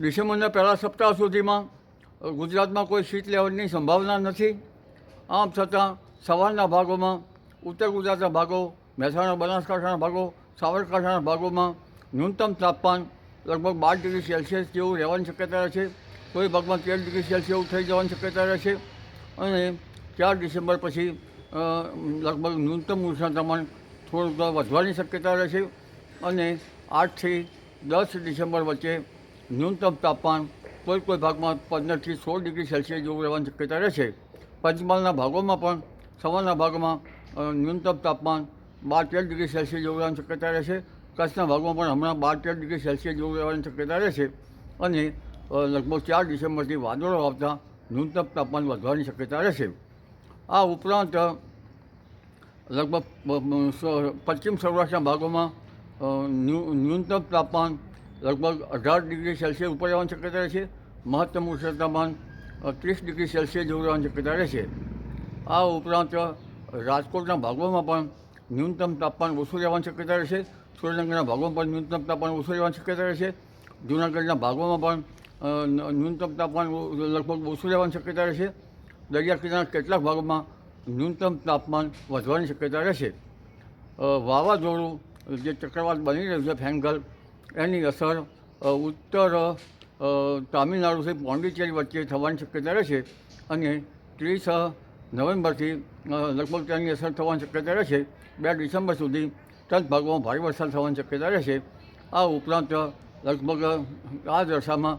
ડિસેમ્બરના પહેલા સપ્તાહ સુધીમાં ગુજરાતમાં કોઈ શીત લેવાની સંભાવના નથી. આમ છતાં સવારના ભાગોમાં, ઉત્તર ગુજરાતના ભાગો, મહેસાણા બનાસકાંઠાના ભાગો, સાબરકાંઠાના ભાગોમાં ન્યૂનતમ તાપમાન લગભગ બાર ડિગ્રી સેલ્સિયસ જેવું રહેવાની શક્યતા રહે છે. કોઈ ભાગમાં તેર ડિગ્રી સેલ્સિયસ જેવું થઈ જવાની શક્યતા રહે છે. અને ચાર ડિસેમ્બર પછી લગભગ ન્યૂનતમ ઉષ્ણતામાન થોડુંક વધવાની શક્યતા રહે છે. અને આઠથી દસ ડિસેમ્બર વચ્ચે ન્યૂનતમ તાપમાન કોઈ કોઈ ભાગમાં પંદરથી સોળ ડિગ્રી સેલ્સિયસ જેવું રહેવાની શક્યતા રહે છે પંચમહાલના ભાગોમાં પણ સવારના ભાગમાં ન્યૂનતમ તાપમાન બાર તેર ડિગ્રી સેલ્સિયસ જેવું રહેવાની શક્યતા રહે છે કચ્છના ભાગમાં પણ હમણાં બાર તેર ડિગ્રી સેલ્સિયસ જેવું રહેવાની શક્યતા રહે છે અને લગભગ ચાર ડિસેમ્બરથી વાદળો આવતા ન્યૂનતમ તાપમાન વધવાની શક્યતા રહેશે. આ ઉપરાંત લગભગ પશ્ચિમ સૌરાષ્ટ્રના ભાગોમાં ન્યૂનતમ તાપમાન લગભગ અઢાર ડિગ્રી સેલ્સિયસ ઉપર રહેવાની શક્યતા રહે છે. મહત્તમ ઉષ્ણતામાન ત્રીસ ડિગ્રી સેલ્સિયસ જેવું રહેવાની શક્યતા રહેશે આ ઉપરાંત રાજકોટના ભાગોમાં પણ ન્યૂનતમ તાપમાન ઓછું રહેવાની શક્યતા રહેશે સુરેન્દ્રનગરના ભાગોમાં પણ ન્યૂનતમ તાપમાન ઓછું રહેવાની શક્યતા રહેશે જૂનાગઢના ભાગોમાં પણ ન્યૂનતમ તાપમાન લગભગ ઓછું રહેવાની શક્યતા રહેશે દરિયા કિનારાના કેટલાક ભાગોમાં ન્યૂનતમ તાપમાન વધવાની શક્યતા રહેશે વાવાઝોડું, જે ચક્રવાત બની રહ્યું છે, ફેંગલ એની અસર ઉત્તર તામિલનાડુથી પોંડિચેરી વચ્ચે થવાની શક્યતા રહેશે અને ત્રીસ નવેમ્બરથી લગભગ તેની અસર થવાની શક્યતા રહેશે. બે ડિસેમ્બર સુધી તત ભાગોમાં ભારે વરસાદ થવાની શક્યતા રહેશે. આ ઉપરાંત લગભગ આ દશામાં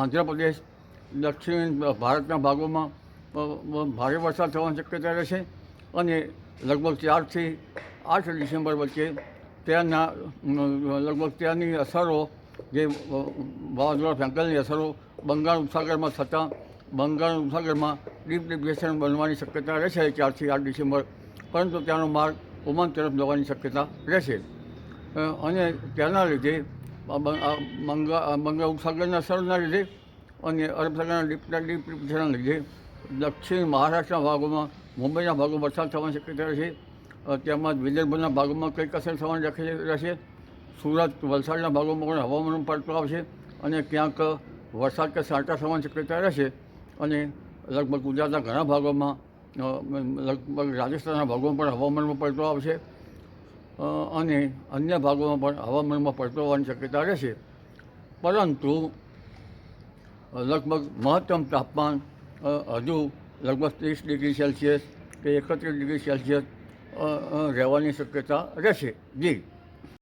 આંધ્રપ્રદેશ, દક્ષિણ ભારતના ભાગોમાં ભારે વરસાદ થવાની શક્યતા રહેશે અને લગભગ ચારથી આઠ ડિસેમ્બર વચ્ચે ત્યાંના લગભગ ત્યાંની અસરો જે વાવાઝોડા ફેંકલની અસરો બંગાળ ઉપસાગરમાં થતાં બંગાળ ઉપસાગરમાં ડીપ ડિપ્રેશન બનવાની શક્યતા રહેશે ચારથી આઠ ડિસેમ્બર પરંતુ ત્યાંનો માર્ગ ઓમાન તરફ જવાની શક્યતા રહેશે. અને તેના લીધે બંગા બંગાળ ઉપસાગરના અસરના લીધે અને અરબ સાગરના ડીપ ડીપ ડિપ્રેશનના લીધે દક્ષિણ મહારાષ્ટ્રના ભાગોમાં મુંબઈના ભાગો વરસાદ થવાની શક્યતા અ, તેમજ વિદર્ભના ભાગોમાં કંઈક અસર થવાની રાખી રહેશે? સુરત વલસાડના ભાગોમાં પણ હવામાન પડતો આવશે અને ક્યાંક વરસાદ કે સાંટા થવાની શક્યતા રહેશે અને લગભગ ગુજરાતના ઘણા ભાગોમાં લગભગ રાજસ્થાનના ભાગોમાં પણ હવામાનમાં પડતો આવશે અને અન્ય ભાગોમાં પણ હવામાનમાં પડતો હોવાની શક્યતા રહેશે. પરંતુ લગભગ મહત્તમ તાપમાન હજુ લગભગ ત્રીસ ડિગ્રી સેલ્સિયસ કે એકત્રીસ ડિગ્રી સેલ્સિયસ રહેવાની શક્યતા રહેશે. જી.